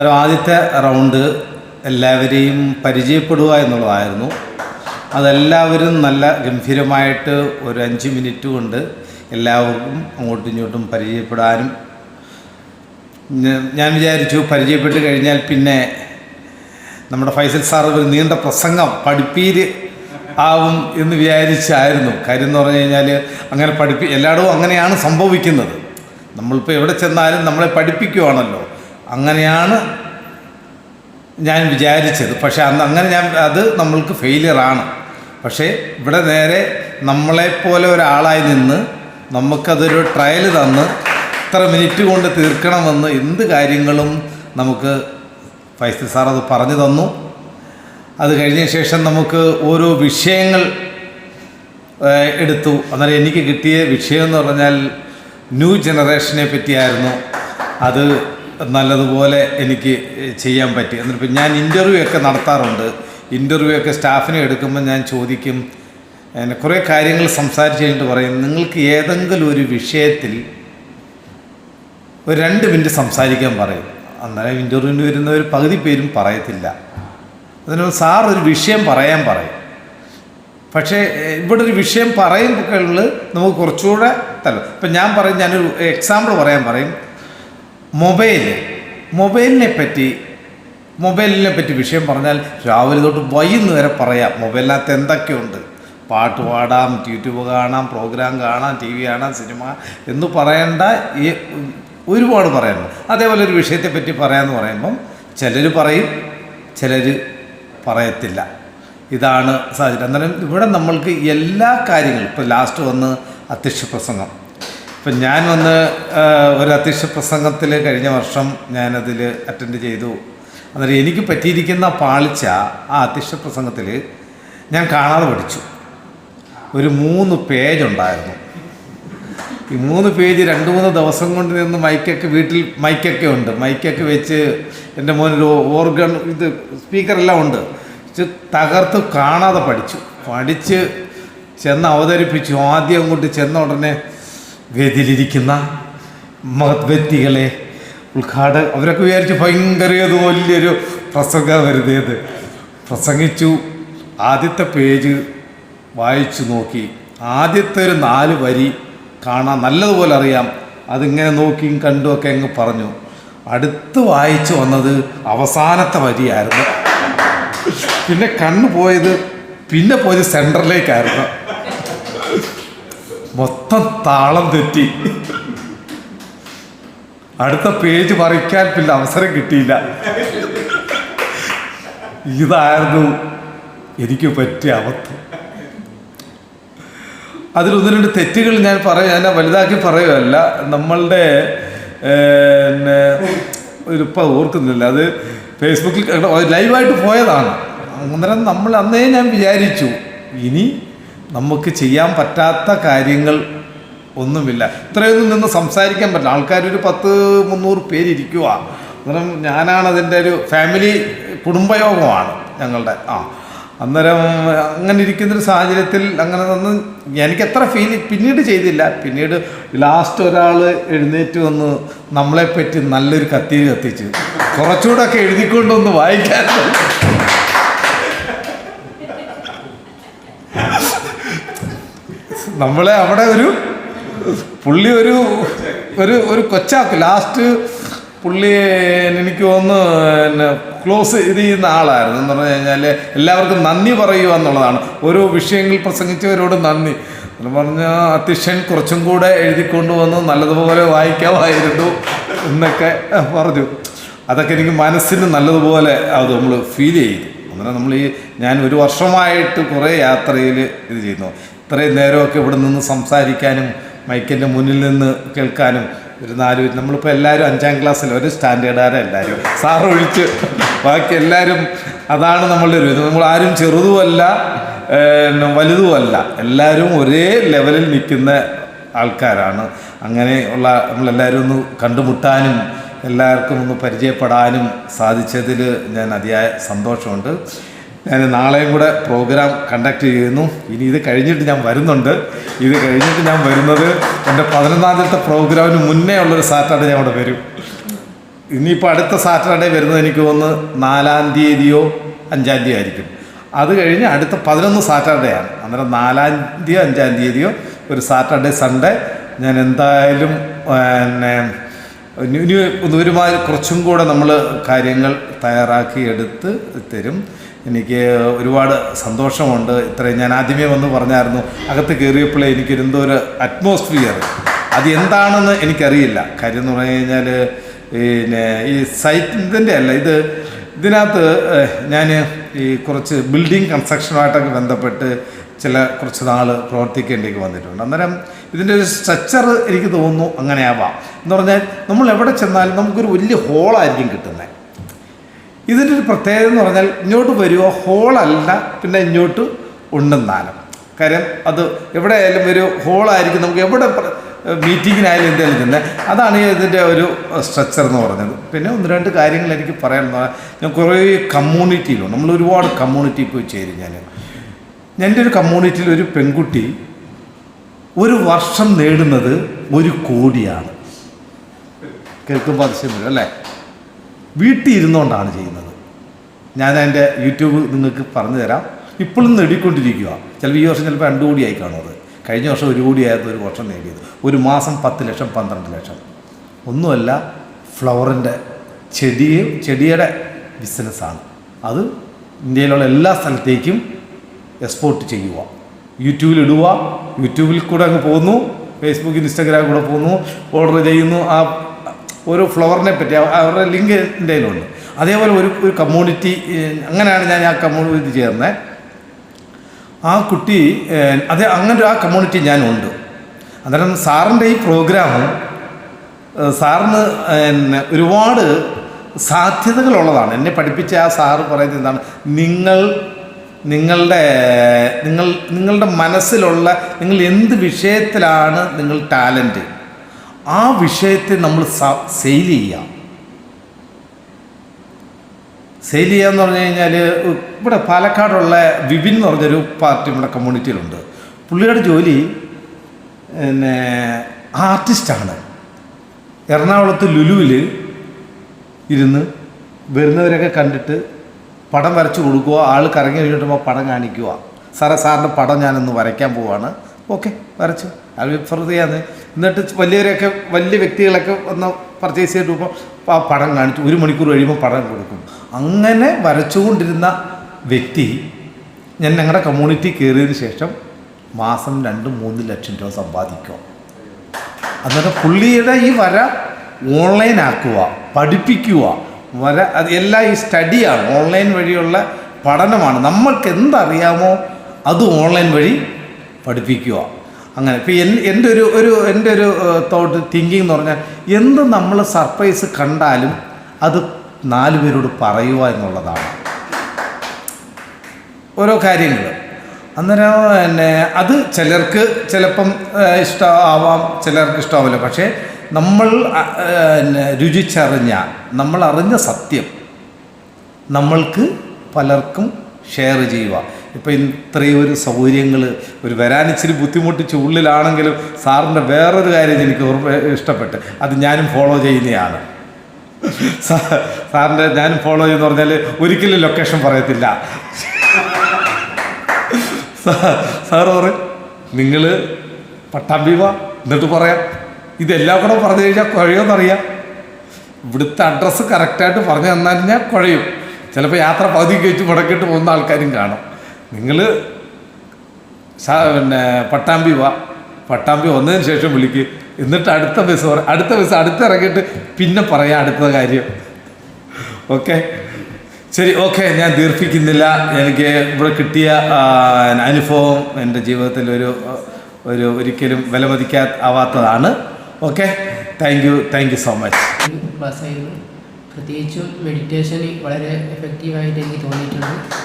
അന്നേരം ആദ്യത്തെ റൗണ്ട് എല്ലാവരെയും പരിചയപ്പെടുക എന്നുള്ളതായിരുന്നു. അതെല്ലാവരും നല്ല ഗംഭീരമായിട്ട് ഒരു അഞ്ച് മിനിറ്റ് കൊണ്ട് എല്ലാവർക്കും അങ്ങോട്ടും ഇങ്ങോട്ടും പരിചയപ്പെടാനും ഞാൻ വിചാരിച്ചു പരിചയപ്പെട്ട് കഴിഞ്ഞാൽ പിന്നെ നമ്മുടെ ഫൈസൽ സാർ ഒരു നീണ്ട പ്രസംഗം പഠിപ്പീര് ആവും എന്ന് വിചാരിച്ചായിരുന്നു. കാര്യം എന്ന് പറഞ്ഞു കഴിഞ്ഞാൽ അങ്ങനെ പഠിപ്പി എല്ലായിടവും അങ്ങനെയാണ് സംഭവിക്കുന്നത്. നമ്മളിപ്പോൾ എവിടെ ചെന്നാലും നമ്മളെ പഠിപ്പിക്കുവാണല്ലോ. അങ്ങനെയാണ് ഞാൻ വിചാരിച്ചത്. പക്ഷേ അന്ന് അങ്ങനെ ഞാൻ അത് നമ്മൾക്ക് ഫെയിലിയറാണ് പക്ഷേ ഇവിടെ നേരെ നമ്മളെപ്പോലെ ഒരാളായി നിന്ന് നമുക്കതൊരു ട്രയൽ തന്ന് ഇത്ര മിനിറ്റ് കൊണ്ട് തീർക്കണമെന്ന് എന്ത് കാര്യങ്ങളും നമുക്ക് ഫൈസൽ സാർ അത് പറഞ്ഞു തന്നു. അത് കഴിഞ്ഞ ശേഷം നമുക്ക് ഓരോ വിഷയങ്ങൾ എടുത്തു. അന്നേരം എനിക്ക് കിട്ടിയ വിഷയം എന്ന് പറഞ്ഞാൽ ന്യൂ ജനറേഷനെ പറ്റിയായിരുന്നു. അത് നല്ലതുപോലെ എനിക്ക് ചെയ്യാൻ പറ്റി. എന്നിട്ട് ഞാൻ ഇന്റർവ്യൂ ഒക്കെ നടത്താറുണ്ട്. ഇന്റർവ്യൂ ഒക്കെ സ്റ്റാഫിനെ എടുക്കുമ്പോൾ ഞാൻ ചോദിക്കും കുറേ കാര്യങ്ങൾ സംസാരിച്ച് കഴിഞ്ഞിട്ട് പറയും നിങ്ങൾക്ക് ഏതെങ്കിലും ഒരു വിഷയത്തിൽ ഒരു രണ്ട് മിനിറ്റ് സംസാരിക്കാൻ പറയും. അന്നേരം ഇന്റർവ്യൂവിന് വരുന്നവർ പകുതി പേരും പറയത്തില്ല. അതിന് സാർ ഒരു വിഷയം പറയാൻ പറയും. പക്ഷേ ഇവിടെ ഒരു വിഷയം പറയുമ്പോൾ നമുക്ക് കുറച്ചുകൂടെ തല ഇപ്പം ഞാൻ പറയും ഞാനൊരു എക്സാമ്പിൾ പറയാൻ പറയും. മൊബൈൽ. മൊബൈലിനെ പറ്റി മൊബൈലിനെ പറ്റി വിഷയം പറഞ്ഞാൽ രാവിലെ തൊട്ട് വൈകുന്നേരം പറയാം. മൊബൈലിനകത്ത് എന്തൊക്കെയുണ്ട്? പാട്ട് പാടാം യൂട്യൂബ് കാണാം പ്രോഗ്രാം കാണാം ടി വി കാണാം സിനിമ എന്ന് പറയേണ്ട ഈ ഒരുപാട് പറയാനുണ്ട്. അതേപോലെ ഒരു വിഷയത്തെ പറ്റി പറയാമെന്ന് പറയുമ്പം ചിലർ പറയും ചിലർ പറയത്തില്ല. ഇതാണ് സാഹചര്യം. അന്നേരം ഇവിടെ നമ്മൾക്ക് എല്ലാ കാര്യങ്ങളും ഇപ്പോൾ ലാസ്റ്റ് വന്ന് അധ്യക്ഷ പ്രസംഗം. ഇപ്പം ഞാൻ വന്ന് ഒരു അധ്യക്ഷ പ്രസംഗത്തിൽ കഴിഞ്ഞ വർഷം ഞാനതിൽ അറ്റൻഡ് ചെയ്തു. അന്നേരം എനിക്ക് പറ്റിയിരിക്കുന്ന പാളിച്ച ആ അധ്യക്ഷ പ്രസംഗത്തിൽ ഞാൻ കാണാതെ പഠിച്ചു. ഒരു മൂന്ന് പേജ് ഉണ്ടായിരുന്നു. ഈ മൂന്ന് പേജ് രണ്ട് മൂന്ന് ദിവസം കൊണ്ട് നിന്ന് മൈക്കൊക്കെ വീട്ടിൽ മൈക്കൊക്കെ ഉണ്ട്. മൈക്കൊക്കെ വെച്ച് എന്റെ മോനൊരു ഓർഗൺ ഇത് സ്പീക്കറെല്ലാം ഉണ്ട്. തകർത്ത് കാണാതെ പഠിച്ചു. പഠിച്ച് ചെന്ന് അവതരിപ്പിച്ചു. ആദ്യം അങ്ങോട്ട് ചെന്ന ഉടനെ വേദിയിലിരിക്കുന്ന മഹത് വ്യക്തികളെ ഉദ്ഘാടക അവരൊക്കെ വിചാരിച്ച് ഭയങ്കര വലിയൊരു പ്രസംഗം വരുതേത് പ്രസംഗിച്ചു. ആദ്യത്തെ പേജ് വായിച്ചു നോക്കി. ആദ്യത്തെ ഒരു നാല് വരി കാണാൻ നല്ലതുപോലെ അറിയാം. അതിങ്ങനെ നോക്കിയും കണ്ടും ഒക്കെ അങ്ങ് പറഞ്ഞു. അടുത്ത് വായിച്ചു വന്നത് അവസാനത്തെ വരിയായിരുന്നു. പിന്നെ കണ്ണു പോയത് പിന്നെ പോയത് സെന്ററിലേക്കായിരുന്നു മൊത്തം താളം തെറ്റി. അടുത്ത പേജ് പറിക്കാൻ പിന്നെ അവസരം കിട്ടിയില്ല. ഇതായിരുന്നു എനിക്ക് പറ്റിയ അബദ്ധം. അതിലൊന്ന് രണ്ട് തെറ്റുകൾ ഞാൻ പറയാം ഞാൻ വലുതാക്കി പറയുകയല്ല. നമ്മളുടെ പിന്നെ ഒരു ഇപ്പം ഓർക്കുന്നില്ല. അത് ഫേസ്ബുക്കിൽ ലൈവായിട്ട് പോയതാണ്. അന്നേരം നമ്മൾ അന്നേ ഞാൻ വിചാരിച്ചു ഇനി നമുക്ക് ചെയ്യാൻ പറ്റാത്ത കാര്യങ്ങൾ ഒന്നുമില്ല. ഇത്രയൊന്നും നിന്ന് സംസാരിക്കാൻ പറ്റില്ല. ആൾക്കാർ ഒരു പത്ത് മുന്നൂറ് പേരിരിക്കുക അന്നേരം ഞാനാണ് അതിന്റെ ഒരു ഫാമിലി കുടുംബയോഗമാണ് ഞങ്ങളുടെ. ആ അന്നേരം അങ്ങനെ ഇരിക്കുന്നൊരു സാഹചര്യത്തിൽ അങ്ങനെ നിന്ന് എനിക്ക് എത്ര ഫീൽ പിന്നീട് ചെയ്തില്ല. പിന്നീട് ലാസ്റ്റ് ഒരാൾ എഴുന്നേറ്റ് വന്ന് നമ്മളെപ്പറ്റി നല്ലൊരു കത്തി കത്തിച്ച് കുറച്ചുകൂടെ ഒക്കെ എഴുതിക്കൊണ്ടൊന്ന് വായിക്കാൻ നമ്മളെ അവിടെ ഒരു പുള്ളി ഒരു ഒരു ഒരു കൊച്ചാക്ക് ലാസ്റ്റ് പുള്ളി എനിക്ക് ഒന്ന് ക്ലോസ് ഇത് ചെയ്യുന്ന ആളായിരുന്നു. എന്ന് പറഞ്ഞു കഴിഞ്ഞാൽ എല്ലാവർക്കും നന്ദി പറയുക എന്നുള്ളതാണ്. ഓരോ വിഷയങ്ങൾ പ്രസംഗിച്ചവരോട് നന്ദി. എന്ന് പറഞ്ഞാൽ അത്യക്ഷൻ കുറച്ചും കൂടെ എഴുതിക്കൊണ്ട് വന്ന് നല്ലതുപോലെ വായിക്കാമായിരുന്നു എന്നൊക്കെ പറഞ്ഞു. അതൊക്കെ എനിക്ക് മനസ്സിന് നല്ലതുപോലെ അത് നമ്മൾ ഫീൽ ചെയ്തു. അന്നേരം നമ്മൾ ഈ ഞാൻ ഒരു വർഷമായിട്ട് കുറേ യാത്രയിൽ ഇത് ചെയ്യുന്നു. ഇത്രയും നേരമൊക്കെ ഇവിടെ നിന്ന് സംസാരിക്കാനും മൈക്കിന്റെ മുന്നിൽ നിന്ന് കേൾക്കാനും ഒരു നാല് നമ്മളിപ്പോൾ എല്ലാവരും അഞ്ചാം ക്ലാസ്സിൽ ഒരു സ്റ്റാൻഡേർഡാരാണ് എല്ലാവരും സാർ ഒഴിച്ച്. ബാക്കി എല്ലാവരും അതാണ് നമ്മളുടെ ഒരു നമ്മൾ ആരും ചെറുതുമല്ല വലുതുമല്ല. എല്ലാവരും ഒരേ ലെവലിൽ നിൽക്കുന്ന ആൾക്കാരാണ്. അങ്ങനെയുള്ള നമ്മളെല്ലാവരും ഒന്ന് കണ്ടുമുട്ടാനും എല്ലാവർക്കും ഒന്ന് പരിചയപ്പെടാനും സാധിച്ചതിൽ ഞാൻ അതിയായ സന്തോഷമുണ്ട്. ഞാൻ നാളെയും കൂടെ പ്രോഗ്രാം കണ്ടക്ട് ചെയ്യുന്നു. ഇനി ഇത് കഴിഞ്ഞിട്ട് ഞാൻ വരുന്നുണ്ട്. ഇത് കഴിഞ്ഞിട്ട് ഞാൻ വരുന്നത് എന്റെ പതിനൊന്നാം തീയതിത്തെ പ്രോഗ്രാമിന് മുന്നേ ഉള്ളൊരു സാറ്റർഡേ ഞാൻ അവിടെ വരും. ഇനിയിപ്പോൾ അടുത്ത സാറ്റർഡേ വരുന്നത് എനിക്ക് ഒന്ന് നാലാം തീയതിയോ അഞ്ചാം തീയതി ആയിരിക്കും. അത് കഴിഞ്ഞ് അടുത്ത പതിനൊന്ന് സാറ്റർഡേ ആണ്. അന്നേരം നാലാം തീയതിയോ അഞ്ചാം തീയതിയോ ഒരു സാറ്റർഡേ സൺഡേ ഞാൻ എന്തായാലും പിന്നെ ഇനി ഒരുമാതിരി കുറച്ചും കൂടെ നമ്മൾ കാര്യങ്ങൾ തയ്യാറാക്കി എടുത്ത് തരും. എനിക്ക് ഒരുപാട് സന്തോഷമുണ്ട്. ഇത്രയും ഞാൻ ആദ്യമേ വന്ന് പറഞ്ഞായിരുന്നു. അകത്ത് കയറിയപ്പോഴേ എനിക്ക് എന്തോ ഒരു അറ്റ്മോസ്ഫിയർ അത് എന്താണെന്ന് എനിക്കറിയില്ല. കാര്യം എന്ന് പറഞ്ഞു കഴിഞ്ഞാൽ പിന്നെ ഈ സൈറ്റിന്റെ അല്ല ഇത് ഇതിനകത്ത് ഞാൻ ഈ കുറച്ച് ബിൽഡിംഗ് കൺസ്ട്രക്ഷനുമായിട്ടൊക്കെ ബന്ധപ്പെട്ട് ചില കുറച്ച് നാൾ പ്രവർത്തിക്കേണ്ടിയൊക്കെ വന്നിട്ടുണ്ട്. അന്നേരം ഇതിന്റെ ഒരു സ്ട്രക്ചർ എനിക്ക് തോന്നുന്നു അങ്ങനെയാവാം. എന്ന് പറഞ്ഞാൽ നമ്മൾ എവിടെ ചെന്നാലും നമുക്കൊരു വലിയ ഹോളായിരിക്കും കിട്ടുന്നത് ഇതിന്റെ ഒരു പ്രത്യേകത എന്ന് പറഞ്ഞാൽ ഇങ്ങോട്ട് വരുമോ ഹോളല്ല പിന്നെ ഇങ്ങോട്ട് ഉണ്ടെന്നാലും. കാര്യം അത് എവിടെ ആയാലും ഒരു ഹോളായിരിക്കും നമുക്ക് എവിടെ മീറ്റിങ്ങിനായാലും എന്തെങ്കിലും തന്നെ അതാണ് ഇതിന്റെ ഒരു സ്ട്രക്ചർ എന്ന് പറഞ്ഞത്. പിന്നെ ഒന്ന് രണ്ട് കാര്യങ്ങൾ എനിക്ക് പറയാനുള്ള ഞാൻ കുറേ കമ്മ്യൂണിറ്റിയിലുണ്ട് നമ്മൾ ഒരുപാട് കമ്മ്യൂണിറ്റി പോയി ചേരും ഞാൻ. എന്റെ ഒരു കമ്മ്യൂണിറ്റിയിൽ ഒരു പെൺകുട്ടി ഒരു വർഷം നേടുന്നത് ഒരു കോടിയാണ്. കേൾക്കുമ്പോൾ അതിശയം വരും അല്ലേ? വീട്ടിൽ ഇരുന്നുകൊണ്ടാണ് ചെയ്യുന്നത്. ഞാൻ എന്റെ യൂട്യൂബ് നിങ്ങൾക്ക് പറഞ്ഞു തരാം ഇപ്പോഴും നേടിക്കൊണ്ടിരിക്കുക ചിലപ്പോൾ ഈ വർഷം ചിലപ്പോൾ രണ്ട് കോടിയായി കാണും അത്. കഴിഞ്ഞ വർഷം ഒരു കോടിയായിരുന്നു ഒരു വർഷം നേടിയത്. ഒരു മാസം പത്ത് ലക്ഷം പന്ത്രണ്ട് ലക്ഷം. ഒന്നുമല്ല ഫ്ലവറിന്റെ ചെടിയെ ചെടിയുടെ ബിസിനസ്സാണ്. അത് ഇന്ത്യയിലുള്ള എല്ലാ സ്ഥലത്തേക്കും എക്സ്പോർട്ട് ചെയ്യുക യൂട്യൂബിൽ ഇടുക യൂട്യൂബിൽ കൂടെ അങ്ങ് പോകുന്നു. ഫേസ്ബുക്ക് ഇൻസ്റ്റാഗ്രാമിൽ കൂടെ പോകുന്നു. ഓർഡർ ചെയ്യുന്നു. ആ ഓരോ ഫ്ലവറിനെ പറ്റി അവ- അവരുടെ ലിങ്ക് എന്റെ അതേപോലെ ഒരു ഒരു കമ്മ്യൂണിറ്റി അങ്ങനെയാണ് ഞാൻ ആ കമ്മ്യൂണിറ്റി ചേർന്നത് ആ കുട്ടി അത് അങ്ങനെ ആ കമ്മ്യൂണിറ്റി ഞാനുണ്ട്. അന്നേരം സാറിന്റെ ഈ പ്രോഗ്രാം സാറിന് ഒരുപാട് സാധ്യതകളുള്ളതാണ്. എന്നെ പഠിപ്പിച്ച ആ സാറ് പറയുന്നത് എന്താണ്? നിങ്ങൾ നിങ്ങളുടെ നിങ്ങൾ നിങ്ങളുടെ മനസ്സിലുള്ള നിങ്ങൾ എന്ത് വിഷയത്തിലാണ് നിങ്ങൾ ടാലന്റ് ആ വിഷയത്തെ നമ്മൾ സെയിൽ ചെയ്യാം സെയിൽ ചെയ്യാന്ന് പറഞ്ഞു കഴിഞ്ഞാൽ ഇവിടെ പാലക്കാടുള്ള വിപിൻ എന്ന് പറഞ്ഞൊരു പാർട്ടി നമ്മുടെ കമ്മ്യൂണിറ്റിയിലുണ്ട് പുള്ളിയുടെ ജോലി പിന്നെ ആർട്ടിസ്റ്റാണ് എറണാകുളത്ത് ലുലുവിൽ ഇരുന്ന് വരുന്നവരൊക്കെ കണ്ടിട്ട് പടം വരച്ചു കൊടുക്കുക ആൾ കറങ്ങി കഴിഞ്ഞിട്ടുമ്പോൾ പടം കാണിക്കുക. സാറേ സാറിന്റെ പടം ഞാനൊന്ന് വരയ്ക്കാൻ പോവാണ്. ഓക്കെ വരച്ചു. അത് ചെയ്യാന്ന് എന്നിട്ട് വലിയവരെയൊക്കെ വലിയ വ്യക്തികളൊക്കെ ഒന്ന് പർച്ചേസ് ചെയ്ത് പോകുമ്പോൾ ആ പടം കാണിച്ചു. ഒരു മണിക്കൂർ കഴിയുമ്പോൾ പടം കൊടുക്കും. അങ്ങനെ വരച്ചുകൊണ്ടിരുന്ന വ്യക്തി ഞാൻ ഞങ്ങളുടെ കമ്മ്യൂണിറ്റി കയറിയതിന് ശേഷം മാസം രണ്ട് മൂന്ന് ലക്ഷം രൂപ സമ്പാദിക്കുക അന്നേരം പുള്ളിയുടെ ഈ വര ഓൺലൈൻ ആക്കുക പഠിപ്പിക്കുക വര അത് എല്ലാം ഈ സ്റ്റഡിയാണ് ഓൺലൈൻ വഴിയുള്ള പഠനമാണ്. നമ്മൾക്ക് എന്തറിയാമോ അത് ഓൺലൈൻ വഴി പഠിപ്പിക്കുക. അങ്ങനെ. ഇപ്പം എൻ എന്റെ ഒരു ഒരു എന്റെ ഒരു തോട്ട് തിങ്കിങ് എന്ന് പറഞ്ഞാൽ എന്ത് നമ്മൾ സർപ്രൈസ് കണ്ടാലും അത് നാല് പേരോട് പറയുക എന്നുള്ളതാണ്. ഓരോ കാര്യങ്ങൾ. അന്നേരം പിന്നെ അത് ചിലർക്ക് ചിലപ്പം ഇഷ്ടമാവാം ചിലർക്ക് ഇഷ്ടമാവില്ല പക്ഷേ നമ്മൾ പിന്നെ രുചിച്ചറിഞ്ഞ നമ്മൾ അറിഞ്ഞ സത്യം നമ്മൾക്ക് പലർക്കും ഷെയർ ചെയ്യുക ഇപ്പം ഇത്രയും ഒരു സൗകര്യങ്ങൾ ഒരു വരാൻ ഇച്ചിരി ബുദ്ധിമുട്ടിച്ച് ഉള്ളിലാണെങ്കിലും സാറിന്റെ വേറൊരു കാര്യം എനിക്ക് ഇഷ്ടപ്പെട്ട്. അത് ഞാനും ഫോളോ ചെയ്യുന്നതാണ് സാറിന്റെ ഞാനും ഫോളോ ചെയ്യുന്ന പറഞ്ഞാൽ ഒരിക്കലും ലൊക്കേഷൻ പറയത്തില്ല. സാർ പറയും നിങ്ങൾ പട്ടാമ്പി വാ എന്നിട്ട് പറയാം ഇതെല്ലാം കൂടെ പറഞ്ഞു കഴിഞ്ഞാൽ കുഴയുമെന്നറിയാം ഇവിടുത്തെ അഡ്രസ്സ് കറക്റ്റായിട്ട് പറഞ്ഞു തന്നാൽ ഞാൻ കുഴയും. ചിലപ്പോൾ യാത്ര പകുതി കഴിച്ച് മുടക്കിയിട്ട് പോകുന്ന ആൾക്കാരും കാണും. നിങ്ങൾ പിന്നെ പട്ടാമ്പി വാ. പട്ടാമ്പി വന്നതിന് ശേഷം വിളിക്ക്. എന്നിട്ട് അടുത്ത ബസ് അടുത്ത ബസ് അടുത്ത് ഇറങ്ങിയിട്ട് പിന്നെ പറയാം അടുത്ത കാര്യം. ഓക്കെ? ശരി ഓക്കെ. ഞാൻ ദീർഘിക്കുന്നില്ല എനിക്ക് ഇവിടെ കിട്ടിയ അനുഭവം എന്റെ ജീവിതത്തിൽ ഒരു ഒരു ഒരിക്കലും വിലമതിക്കാ ആവാത്തതാണ്. Okay? Thank you thank you so much പ്രത്യേകിച്ചും മെഡിറ്റേഷൻ വളരെ എഫക്റ്റീവായിട്ട് എനിക്ക് തോന്നിയിട്ടുണ്ട്.